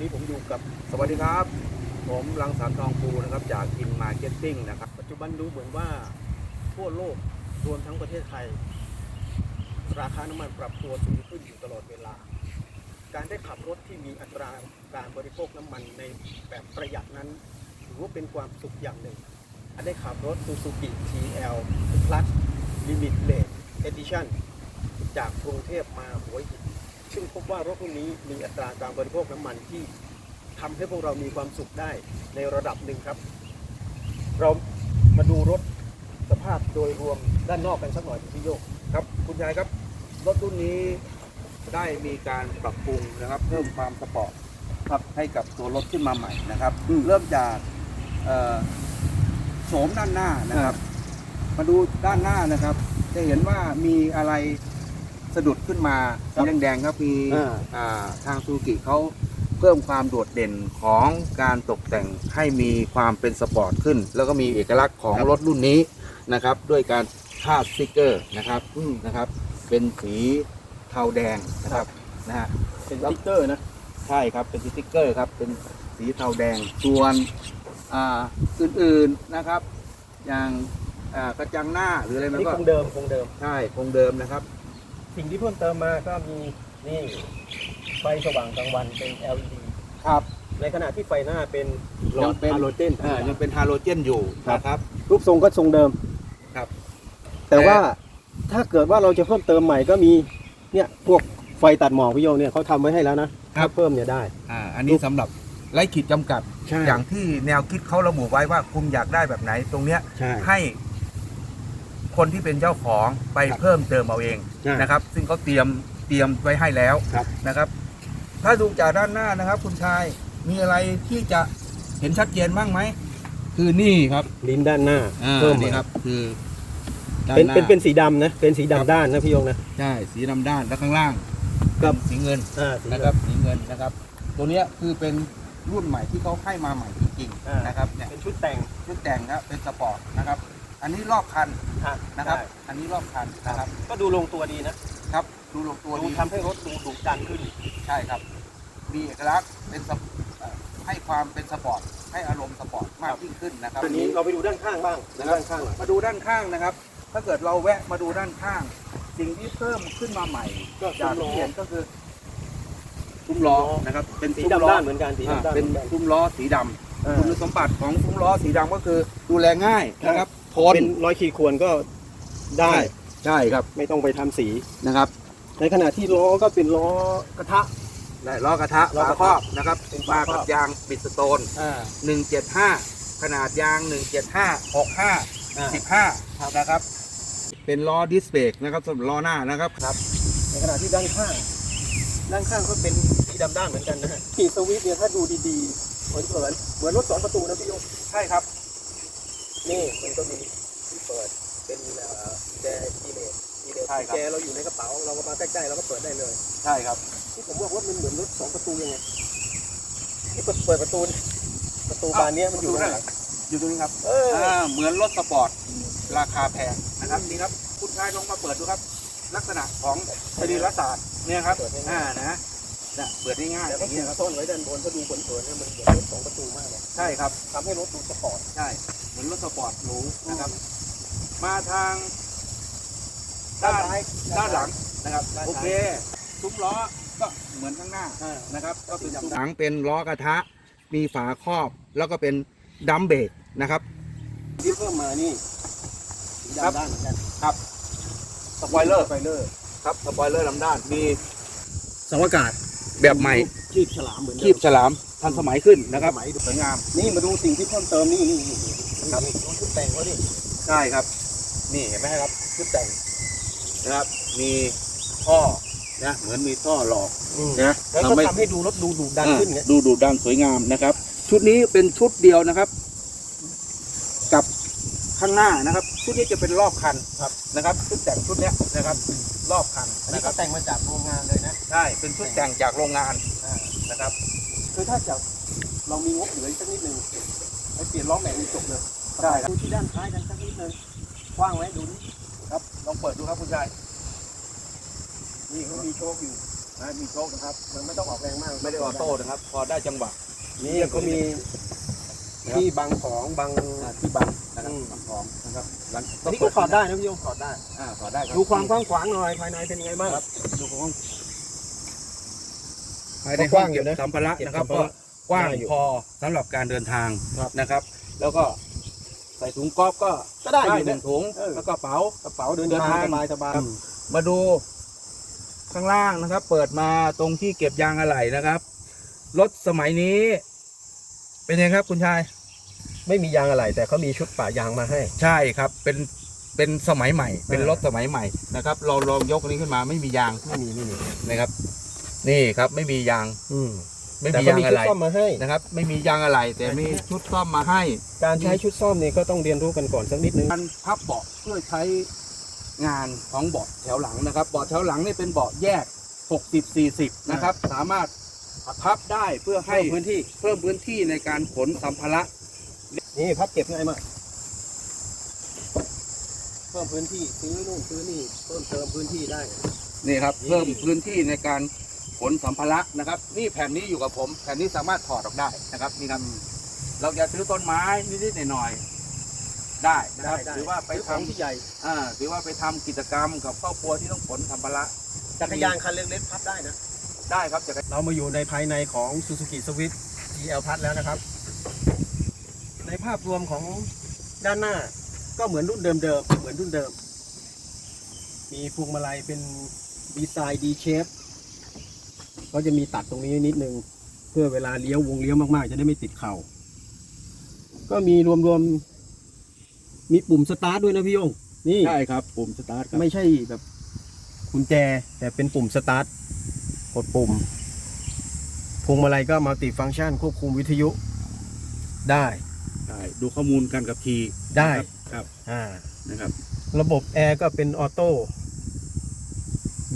วันนี้ผมอยู่กับสวัสดีครับ ผมรังสรรค์ทองภูนะครับ จากกินมาเก็ตติ้งนะครับ ปัจจุบันดูเหมือนว่าทั่วโลกรวมทั้งประเทศไทย ราคาน้ำมันปรับตัวสูงขึ้นอยู่ตลอดเวลา การได้ขับรถที่มีอัตราการบริโภคน้ำมันในแบบประหยัดนั้นถือว่าเป็นความสุขอย่างหนึ่งอันได้ขับรถ Suzuki TL Plus Limited Edition จากกรุงเทพมาหัวหิน ซึ่งพบว่ารถรุ่นนี้มีอัตราการบริโภคน้ำมันที่ทำให้พวกเรามีความสุขได้ในระดับหนึ่งครับ เรามาดูรถสภาพโดยรวมด้านนอกกันสักหน่อยพี่โยกครับ คุณชายครับ รถรุ่นนี้ได้มีการปรับปรุงนะครับ เพิ่มความสปอร์ตครับให้กับตัวรถขึ้นมาใหม่นะครับอืมเริ่มจากเอ่อโฉมด้านหน้านะครับ มาดูด้านหน้านะครับ จะเห็นว่ามีอะไร สะดุดขึ้นมาสีแดงๆครับมีอ่าอ่าทางซูกิเขาเพิ่มความโดดเด่นของการตกแต่งให้มีความเป็นสปอร์ตขึ้น แล้วก็มีเอกลักษณ์ของรถรุ่นนี้นะครับ ด้วยการทาสสติกเกอร์นะครับอืมนะครับ เป็นสีเทาแดงนะครับนะฮะเป็นสติ๊กเกอร์นะใช่ครับเป็นสติกเกอร์ครับเป็นสีเทาแดงส่วนอ่าอื่นๆนะครับ อย่างอ่ากระจังหน้าหรืออะไรมันนี่ก็คงเดิมคงเดิมใช่คงเดิมนะครับ สิ่งที่เพิ่มเติมมาก็มีนี่ไฟสว่างกลางวันเป็น LED ครับในขณะที่ไฟหน้าเป็นหลอยัดงเป็นฮาโลเจนอ่ายังเป็นฮาโลเจนอยู่นะครับ รูปทรงก็ทรงเดิมครับ แต่ว่าถ้าเกิดว่าเราจะเพิ่มเติมใหม่ก็มีเนี่ยพวกไฟตัดหมอกพี่โยงเนี่ยเขาทำไว้ให้แล้วนะถ้าเพิ่มเนี่ยได้อ่าอันนี้สำหรับไร้ขีดจำกัดใช่อย่างที่แนวคิดเขาระบุไว้ว่าคุณอยากได้แบบไหนตรงเนี้ยใช่ให้ คนที่เป็นเจ้าของไปครับเพิ่มเติมเอาเองใช่นะครับ ซึ่งเขาเตรียมเตรียมไว้ให้แล้วครับนะครับ ถ้าดูจากด้านหน้านะครับ คุณชายมีอะไรที่จะเห็นชัดเจนบ้างไหมคือนี่ครับลิ้นด้านหน้าอ่าเพิ่มนี่มาครับ คือด้าเป็นหาเป็นเป็นสีดำนะเป็นสีครับดำด้านนะพี่โยงนะใช่สีดำด้านแล้วข้างล่างครับเป็นสีเงินอ่าสีนะดำครับสีเงินนะครับ ตัวเนี้ยคือเป็นรุ่นใหม่ที่เขาให้มาใหม่จริงอ่าๆนะครับเนี่ยเป็นชุดแต่งชุดแต่งนะเป็นสปอร์ตนะครับ อันนี้รอบคันอะนะครับ ได้อันนี้รอบคันนะครับก็ดูลงตัวดีนะครับ ดูลงตัวดูดีทำให้รถดูดุดันขึ้น ใช่ครับ มีเอกลักษณ์เป็นสปเอ่อให้ความเป็นสปอร์ตให้อารมณ์สปอร์ตมากยิ่งขึ้นนะครับอันนี้เราไปดูด้านข้างบ้างนะครับด้านข้างหน่อยมาดูด้านข้างนะครับ ถ้าเกิดเราแวะมาดูด้านข้าง สิ่งที่เพิ่มขึ้นมาใหม่ ก็จากซุ้มล้อที่เห็นก็คือซุ้มล้อนะครับ เป็นสีซุ้มล้ดำอด้านเหมือนกันสีอ่าดำด้านเป็นหมือกัซุ้มล้อสีดำอ่าคุณสมบัติของซุ้มล้อสีดำก็คือดูแลง่ายนะครับ ทนเป็นรอยขีดข่วนก็ได้ใช่ใช่ครับไม่ต้องไปทำสี นะครับ ในขณะที่ล้อก็เป็นล้อกระทะ ได้ล้อกระทะล้อฝากระทะครอบนะครับเป็นฝามาครอบ กับยางบิดสโตน อ่า 175 ขนาดยาง 175 65 อ่า 15นะครับ เป็นล้อดิสเบรกนะครับสำหรับล้อหน้านะครับในขณะที่ด้านข้าง ด้านข้างก็เป็นสีดำด้านเหมือนกันนะฮะขีดสวิตช์เนี่ยถ้าดูดีๆเหมือนเหมือนเหมือนรถสองประตูนะพี่โยงใช่ครับ นี่มันก็มีที่เปิดเป็นเอ่อแจกีเลสกีเลสใช่ครับ แจเราอยู่ในกระเป๋าเราก็มาใกล้ๆเราก็เปิดได้เลย ใช่ครับ ที่ผมบอกว่ามันเหมือนรถสองประตูยังไงที่เปิดเปิดประตูประตูบานเนี้ยมันอยู่ข้างหลังอยู่ตรงนี้ครับเอออ่าเหมือนรถสปอร์ตราคาแพงนะครับนี่ครับคุณชายลองมาเปิดดูครับ ลักษณะของสรีรศาสตร์เนี่ยครับเปิดง่ายอ่านะฮะเนี่ยเปิดง่ายๆแต่อก็ย่างเขีนี้ยนครับซ่อนไว้ด้านบนก็ดูเผินๆเนี่ยมันเหมือนรถสองประตูมากเลยใช่ครับทำให้รถดูสปอร์ตใช่เห มือนรถสปอร์ตหรูนะครับ มาทางด้านซ้ายด้านหลังนะครับด้านโอซ้ายเคซุ้มล้อก็เหมือนข้างหน้าอ่านะครับ ก็เป็นสีดำซุ้มหลังเป็นล้อกระทะ มีฝาครอบแล้วก็เป็นดัมเบรกนะครับที่เพิ่มมานี่สีครับดำด้านเหมือนกันครับสปอยเลอร์สปอยเลอร์ครับสปอยเลอร์ลำด้านมีสองอากาศแบบใหม่คีบฉลามเหมือนเดิมคีบฉลามทันสมัยขึ้นนะครับสมัยสวยงาม นี่มาดูสิ่งที่เพิ่มเติมนี่นี่นี่ ครับดูชุดแต่งเขาดิใช่ครับ นี่เห็นไหมครับชุดแต่งนะครับ มีท่อนะเหมือนมีท่อหลอกนะแล้วก็ทำให้ทำให้ดูรถดูดูดันขึ้นไงอ่าดูดูดันสวยงามนะครับ ชุดนี้เป็นชุดเดียวนะครับ กับข้างหน้านะครับ ชุดนี้จะเป็นรอบคันครับนะครับ ชุดแต่งชุดเนี้ยนะครับ รอบคันอันนี้นะคก็รับแต่งมาจากโรงงานเลยนะใช่เป็นชุดแต่งจากโรงงานอ่านะครับคือถ้าจะเรามีงบเหลืออีกสักนิดนึง ไปเปลี่ยนล้อแม็กซ์นี่จบเลยใช่ครับดูที่ด้านท้ายกันสักนิดนึงกว้างไหมดูนี่ครับลองเปิดดูครับคุณชายนี่เขามีโชคอยู่นนะมีโชคนะครับ มันไม่ต้องออกแรงมากไม่ได้ออโต้นะครับ พอได้จังหวะนี่ก็มีที่บังของบังอ่าที่บังนะครับอืมบังของนะครับหลังอันนี้ก็ถอดได้นะพี่โยงถอดได้อ่าถอดได้รับดูความกว้างขวางหน่อยภายในเป็นยังไงบ้างครับดูของก็กว้างอยู่นะสัมภาระนะครับเก็บสัมภา ก็ระกว้างได้อยู่พอสำหรับการเดินทางครับนะครับ แล้วก็ใส่ถุงก๊อฟก็ก็ได้อยู่หนึ่นะงถุงเออ แล้วก็เป๋า กระเป๋าเดินเดินทางทางสบายสบาย ครับ มาดูข้างล่างนะครับ เปิดมาตรงที่เก็บยางอะไหล่นะครับรถสมัยนี้ เป็นยังไงครับคุณชาย ไม่มียางอะไรแต่เขามีชุดป่ายางมาให้ ใช่ครับ เป็นเป็นสมัยใหม่ เป็นเออรถสมัยใหม่นะครับ เราลองยกอันนี้ขึ้นมาไม่มียางไม่มีไม่มีนะครับ นี่ครับไม่มียาง อืม ไม่แต่มีเขายางมีอะชุดไหล่ซ่อมมาให้ นะครับ ไม่มียางอะไหล่แต่มีชุดซ่อมมาให้ การใช้ชุดซ่อมนี่ก็ต้องเรียนรู้กันก่อนสักนิดนึง การพับเบาะเพื่อใช้งานของเบาะแถวหลังนะครับเบาะแถวหลังนี่เป็นเบาะแยก 60 40 นะครับ สามารถพับได้เพื่อให้ให้พื้นที่เพิ่มพื้นที่ในการขนสัมภาระนี่พับเก็บง่ายมาก เพิ่มพื้นที่ซื้อนู่นซื้อนี่เพิ่มเติมพื้นที่ได้ นี่ครับนี่เพิ่มพื้นที่ในการ ขนสัมภาระนะครับ นี่แผ่นนี้อยู่กับผม แผ่นนี้สามารถถอดออกได้นะครับนี่ครับเราจะซื้อต้นไม้นิดๆหน่อยๆได้นะครับหรือว่าไปซื้อทของที่ใหญ่ำอ่าหรือว่าไปทำกิจกรรมกับครอบครัวที่ต้องขนสัมภาระจักรยานคันเล็กๆพับได้นะได้ครับจะเรามาอยู่ในภายในของ Suzuki Swift GL Plus แล้วนะครับ ในภาพรวมของด้านหน้าก็เหมือนรุ่นเดิมๆเหมือนรุ่นเดิม มีพวงมาลัยเป็นดีไซน์ D shape ก็จะมีตัดตรงนี้นิดนึง เพื่อเวลาเลี้ยววงเลี้ยวมากๆ จะได้ไม่ติดเข่า ก็มีรวมๆ มีปุ่มสตาร์ทด้วยนะพี่โยงนี่ใช่ครับ ปุ่มสตาร์ทครับไม่ใช่แบบกุญแจ แต่เป็นปุ่มสตาร์ทกดปุ่มพวงมาลัยก็มัลติฟัง c t ชันควบคุมวิทยุได้ใช่ดูข้อมูลการกับขี่ได้ครับอ่านะครับ ระบบแอร์ก็เป็นออโต้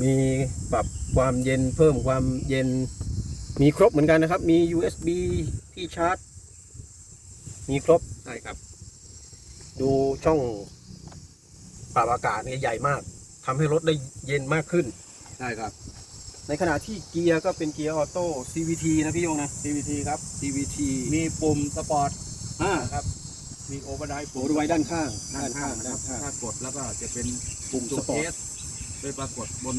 มีปรับ ความเย็นเพิ่มความเย็นมีครบเหมือนกันนะครับ มี USB ที่ชาร์จ มีครบใช่ครับ ดูช่องปรับอากาศเนี่ยใหญ่มากทำให้รถได้เย็นมากขึ้นใช่ครับ ในขณะที่เกียร์ก็เป็นเกียร์ออโต้ CVT นะพี่โยงนะ CVT ครับ CVT มีปุ่มสปอร์ตอ่านะครับ มีโอเวอร์ไดโหดูไว้ด้านข้างด้านข้างนะครับด้านข้างถ้ากดแล้วก็จะเป็นปุ่มตัวสปอร์ตเอสไปปรากฏบน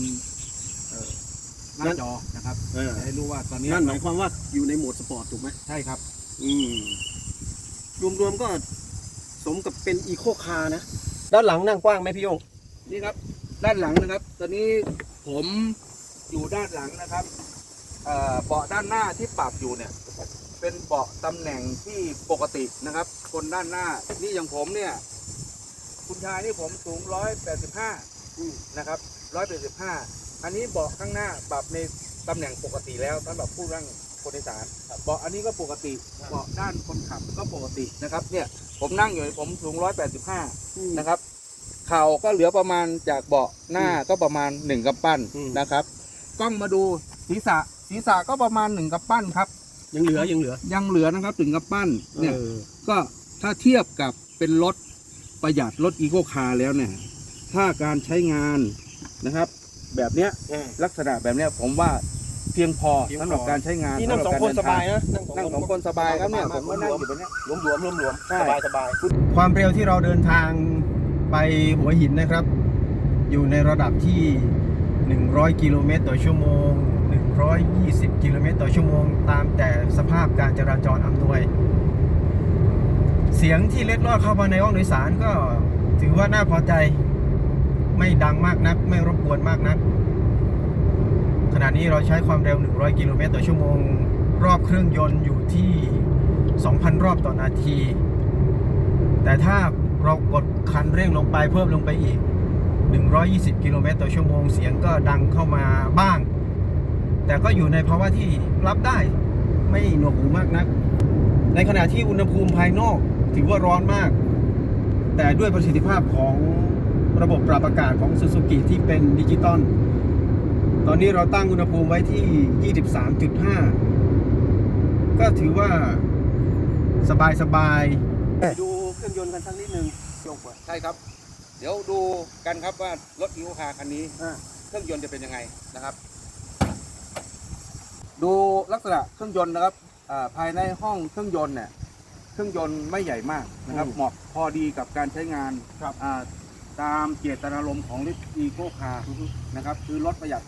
เอ่อ หนั่น้านจอนะครับเออ จะให้รู้ว่าตอนนี้นั่นหมายความว่าอยู่ในโหมดสปอร์ตถูกไหมใช่ครับ อืมรวมๆก็สมกับเป็นอีโคคาร์นะ ด้านหลังนั่งกว้างไหมพี่โยงนี่ครับ ด้านหลังนะครับ ตอนนี้ผมอยู่ด้านหลังนะครับเอ่อเบาะด้านหน้าที่ปรับอยู่เนี่ย เป็นเบาะตำแหน่งที่ปกตินะครับ คนด้านหน้า นี่อย่างผมเนี่ย คุณชายนี่ผมสูงร้อยแปดสิบห้านะครับร้ อยแปดสิบห้าอันนี้เบาะข้างหน้าปรับในตำแหน่งปกติแล้วสำหรับผู้นั่งคนโดยสารเบาะอันนี้ก็ปกติเบาะด้านคนขับก็ปกตินะครับ เนี่ยผมนั่งอยู่ผมสูงร้อยแปดสิบห้านะครับ เข่าก็เหลือประมาณจากเบาะหน้าก็ประมาณหนึ่งกำปั้นอืมนะครับกล้องมาดูศีรษะศีรษะก็ประมาณหนึ่งกำปั้นครับ ยังเหลือยังเหลือยังเหลือนะครับถึงกำปั้นเนี่ยออก็ถ้าเทียบกับเป็นรถประหยัดรถอีโคคาร์แล้วเนี่ย ถ้าการใช้งานนะครับ แบบเนี้ยเออลักษณะแบบเนี้ยผมว่าเพียงพอเพียงพอ สำหรับการใช้งานนี่นั่งสองำหรับคนกรสเดิทบายนะนั่งสองคนสบายครับเนี่ยผมก็นั่งอยู่แบบเนี้ยรวมรวมรวมรวมใช่ สบายสบาย ความเร็วที่เราเดินทางไปหัวหินนะครับ อยู่ในระดับที่ 100 กิโลเมตรต่อชั่วโมง 120 กิโลเมตรต่อชั่วโมง ตามแต่สภาพการจราจรอำนวย เสียงที่เล็ดลอดเข้ามาในห้องโดยสารก็ถือว่าน่าพอใจ ไม่ดังมากนัก ไม่รบกวนมากนัก ขณะนี้เราใช้ความเร็ว 100 กิโลเมตรต่อชั่วโมง รอบเครื่องยนต์อยู่ที่ 2,000 รอบต่อนาที แต่ถ้าเรากดคันเร่งลงไปเพิ่มลงไปอีก 120 กิโลเมตรต่อชั่วโมงเสียงก็ดังเข้ามาบ้าง แต่ก็อยู่ในภาวะที่รับได้ ไม่หนวกหูมากนัก ในขณะที่อุณหภูมิภายนอกถือว่าร้อนมาก แต่ด้วยประสิทธิภาพของ ระบบปรับอากาศของ Suzuki ที่เป็นดิจิตอลตอนนี้เราตั้งอุณหภูมิไว้ที่ 23.5 ก็ถือว่าสบายสบายดูเครื่องยนต์กันสักนิดนึงยกว่าใช่ครับ เดี๋ยวดูกันครับว่ารถอีโคคาร์คันนี้อ่าเครื่องยนต์จะเป็นยังไงนะครับ ดูลักษณะเครื่องยนต์นะครับอ่าภายในห้องเครื่องยนต์เนี่ยเครื่องยนต์ไม่ใหญ่มากนะครับอืมเหมาะพอดีกับการใช้งานครับอ่า ตามเจตนารมณ์ของลิฟอีโคคาร์นะครับคือลดประหยัด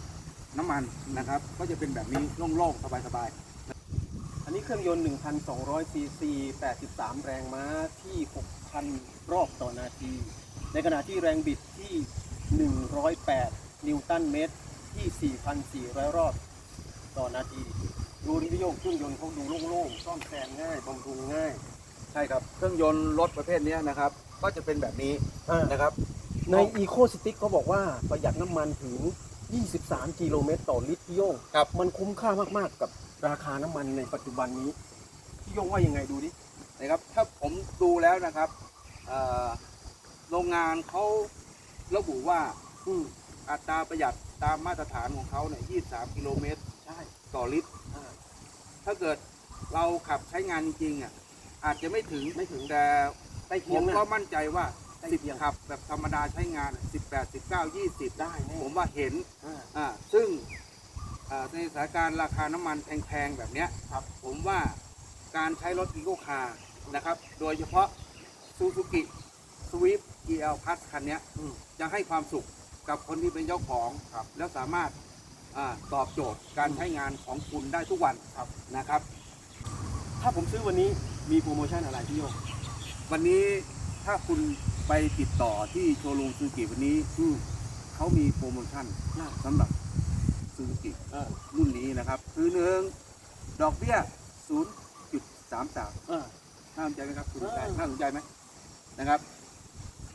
น้ำมันนะครับ ก็จะเป็นแบบนี้โล่งๆสบายๆ อันนี้เครื่องยนต์ 1,200 ซีซี 83 แรงม้าที่ 6,000 รอบต่อนาที ในขณะที่แรงบิดที่ 108 นิวตันเมตรที่ 4,400 รอบต่อนาที ดูที่พี่โยงเครื่องยนต์เขาดูโล่งๆ ซ่อมแซมง่ายบำรุงง่าย ใช่ครับ เครื่องยนต์รถประเภทนี้นะครับ ก็จะเป็นแบบนี้นะครับ ใน Eco Stick เขาบอกว่าประหยัดน้ำมันถึง 23 กิโลเมตรต่อลิตรพี่โยงครับ มันคุ้มค่ามากๆกับราคาน้ำมันในปัจจุบันนี้พี่โยงว่ายังไงดูดิ นะครับ ถ้าผมดูแล้วนะครับเอ่อโรงงานเขาระบุว่าอืมอัตราประหยัดตามมาตรฐานของเขาเนี่ย 23 กิโลเมตรใช่ ต่อลิตร อ่า ถ้าเกิดเราขับใช้งานจริงๆอะอาจจะไม่ถึงไม่ถึงแต่ใกล้ผเคียงมนะ ก็มั่นใจว่า ใกล้เคียง10ขับแบบธรรมดาใช้งาน18 19 20ได้แน่ ผมว่าเห็นอ่า อ่าซึ่งอ่าในสถานการณ์ราคาน้ำมันแพงๆแบบเนี้ยครับ ผมว่าการใช้รถอีโ c คาร์นะครับ โดยเฉพาะซูซูกิสวิฟ GL Plus คันเนี้ยอืม จะให้ความสุขกับคนที่เป็นเจ้าของครับ แล้วสามารถอาตอบโจทย์การใช้งานของคุณได้ทุกวันครับนะครับ ถ้าผมซื้อวันนี้มีโปรโมชั่นอะไรพี่โยงวันนี้ถ้าคุณ ไปติดต่อที่โชว์รูมซูซูกิวันนี้อืมเขามีโปรโมชั่นน่าสำหรับซูซูกิเออรุ่นนี้นะครับ คือหนึ่งดอกเบี้ย 0.33เออน่าสนใจไหมครับคุณเออชายน่าสนใจไหมนะครับ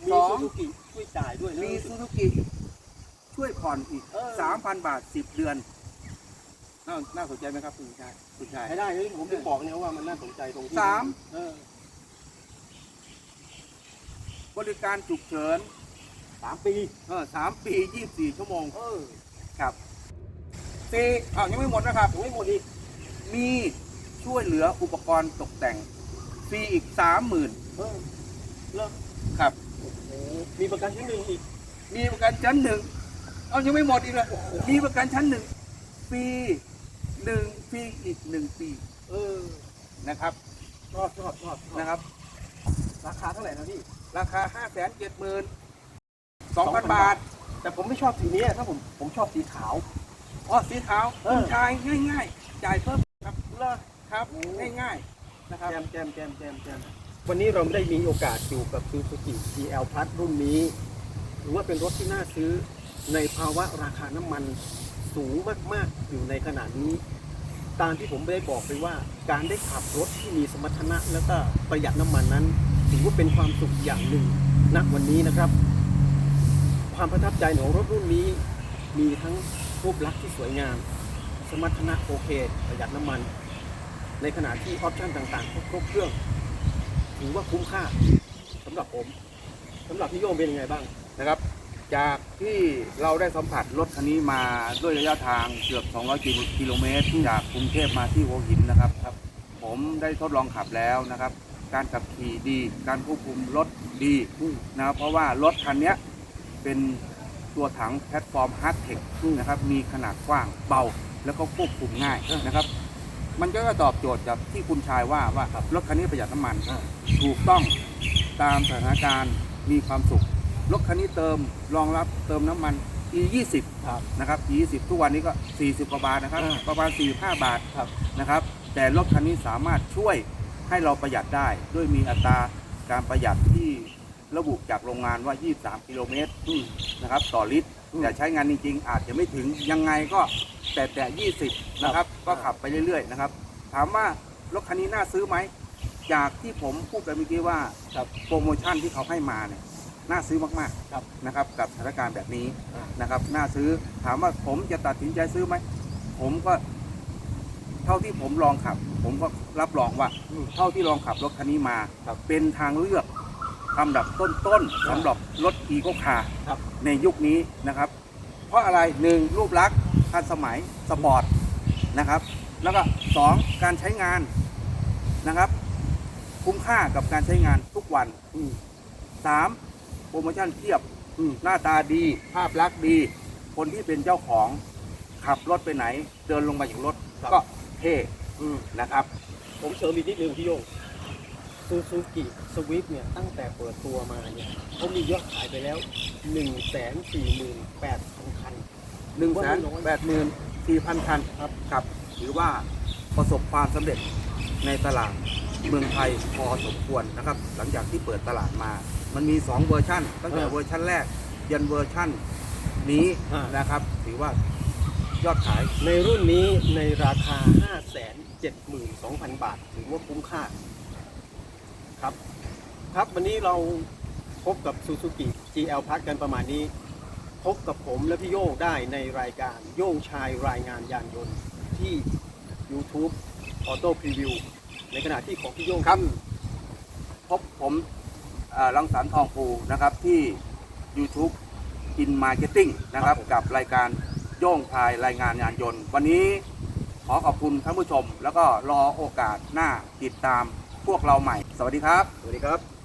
มีสองซูซูกิช่วยจ่ายด้วยนะมีซูซูกิช่วยผ่อนอีกเออ3,000บาท10เดือนน่าน่าสนใจไหมครับคุณชายคุณชายใช้ได้เลยผมถึงบอกเนี่ยว่ามันน่าสนใจตรงที่สามเออ บริการฉุกเฉินสามปีเออสามปี24ชั่วโมงเออครับสี่อ้าวยังไม่หมดนะครับยังไม่หมดอีกมีช่วยเหลืออุปกรณ์ตกแต่งฟรีอีก30,000เออเลิกครับ โอ้โหมีประกันชั้นหนึ่งอีกมีประกันชั้นหนึ่งเอายังไม่หมดอีกเลยมีประกันชั้นหนึ่งฟรีหนึ่งฟรีอีกหนึ่งปีเออนะครับ ชอบชอบชอบชอบนะครับ ราคาเท่าไหร่นะพี่ ราคา5 7 0 0 0 0 2,000บาท แต่ผมไม่ชอบสีนี้ถ้าผมผมชอบสีขาวอ๋อสีขาวเออคุณชายง่ายๆ จ่ายเพิ่มครับเลอครับโอ้ง่ายๆนะครับแจมแจมแจมแจมแจมวันนี้เราได้มีโอกาสอยู่กับ Suzuki GL Plus รุ่นนี้ถือว่าเป็นรถที่น่าซื้อในภาวะราคาน้ำมันสูงมากๆ อยู่ในขณะนี้ ตามที่ผมได้บอกไปว่า การได้ขับรถที่มีสมรรถนะแล้วก็ประหยัดน้ำมันนั้น ถือว่าเป็นความสุขอย่างหนึ่งณวันนี้นะครับ ความประทับใจของรถรุ่นนี้ มีทั้งรูปลักษณ์ที่สวยงาม สมรรถนะโอเค ประหยัดน้ำมัน ในขณะที่ออปชั่นต่างๆครบครบเครื่อง ถือว่าคุ้มค่าสำหรับผมสำหรับพี่โยงเป็นยังไงบ้างนะครับ จากที่เราได้สัมผัสรถคันนี้มาด้วยระยะทางเกือบ 200 กิโลกิโลเมตร จากกรุงเทพมาที่หัวหินนะครับครับ ผมได้ทดลองขับแล้วนะครับ การขับขี่ดี การควบคุมรถดีนะครับเพราะว่ารถคันนี้เป็นตัวถังแพลตฟอร์มฮาร์ดเทคนะครับมีขนาดกว้างเบา แล้วก็ควบคุมง่ายนะครับ มันก็ตอบโจทย์จากที่คุณชายว่าว่ารถคันนี้ประหยัดน้ำมัน ถูกต้องตามสถานการณ์มีความสุขรถคันนี้เติมรองรับเติมน้ำมัน E 20ครับนะครับ E 20 ทุกวันนี้ก็ 40 กว่าบาทนะครับ ประมาณ 45 บาทบนะครับ แต่รถคันนี้สามารถช่วย ให้เราประหยัดได้ด้วยมีอัตราการประหยัดที่ระบุจากโรงงานว่า 23 กิโลเมตรนะครับต่อลิตรอืมแต่ใช้งานจริง ๆ อาจจะไม่ถึงยังไงก็แต่แต่ 20 นะครับ ก็ขับไปเรื่อยๆนะครับ ถามว่ารถคันนี้น่าซื้อไหม จากที่ผมพูดไปเมื่อกี้ว่าครับโปรโมชั่นที่เขาให้มาเนี่ยน่าซื้อมากครับๆนะครับ กับสถานการณ์แบบนี้อ่านะครับ น่าซื้อถามว่าผมจะตัดสินใจซื้อไหม ผมก็เท่าที่ผมลองขับ ผมก็รับรองว่าอืมเท่าที่ลองขับรถคันนี้มาครับเป็นทางเลือกลำดับต้นๆสำหรับรถอีโคคาร์ครับในยุคนี้นะครับ เพราะอะไรหนึ่งรูปลักษณ์ทันสมัยสปอร์ตนะครับ แล้วก็สองการใช้งานนะครับ คุ้มค่ากับการใช้งานทุกวันอืมสามโปรโมชั่นเทียบอืมหน้าตาดี ภาพลักษณ์ดี คนที่เป็นเจ้าของขับรถไปไหน เดินลงมาจากรถครับก็เท่อืม นะครับ ผมเสริมอีกนิดนึงพี่โยงซูซูกิสวิฟเนี่ยตั้งแต่เปิดตัวมาเนี่ยเขามียอดขายไปแล้ว 1 4 8 0 0 0คัน1นึ่งแสนแปดหมื่นสี่พันคันครับครับถือว่าประสบความสำเร็จในตลาดเมืองไทยพอสมควรนะครับ หลังจากที่เปิดตลาดมา มันมี 2 เวอร์ชันตั้งแต่เออเวอร์ชันแรกยันเวอร์ชันนี้อ่านนะครับ ถือว่ายอดขายในรุ่นนี้ในราคา 572,000 บาทถือว่าคุ้มค่าครับครับวันนี้เราพบกับ Suzuki GL Plus กันประมาณนี้ พบกับผมและพี่โย่งได้ในรายการโย่งชายรายงานยานยนต์ที่ YouTube Auto Preview ในขณะที่ของพี่โย่งครับพบผมเอ่อรังสรรค์ทองภูนะครับที่ YouTube In Marketing นะครับ กับรายการโย่งพายรายงานงานยนต์ วันนี้ ขอขอบคุณท่านผู้ชม แล้วก็รอโอกาสหน้าติดตามพวกเราใหม่ สวัสดีครับ สวัสดีครับ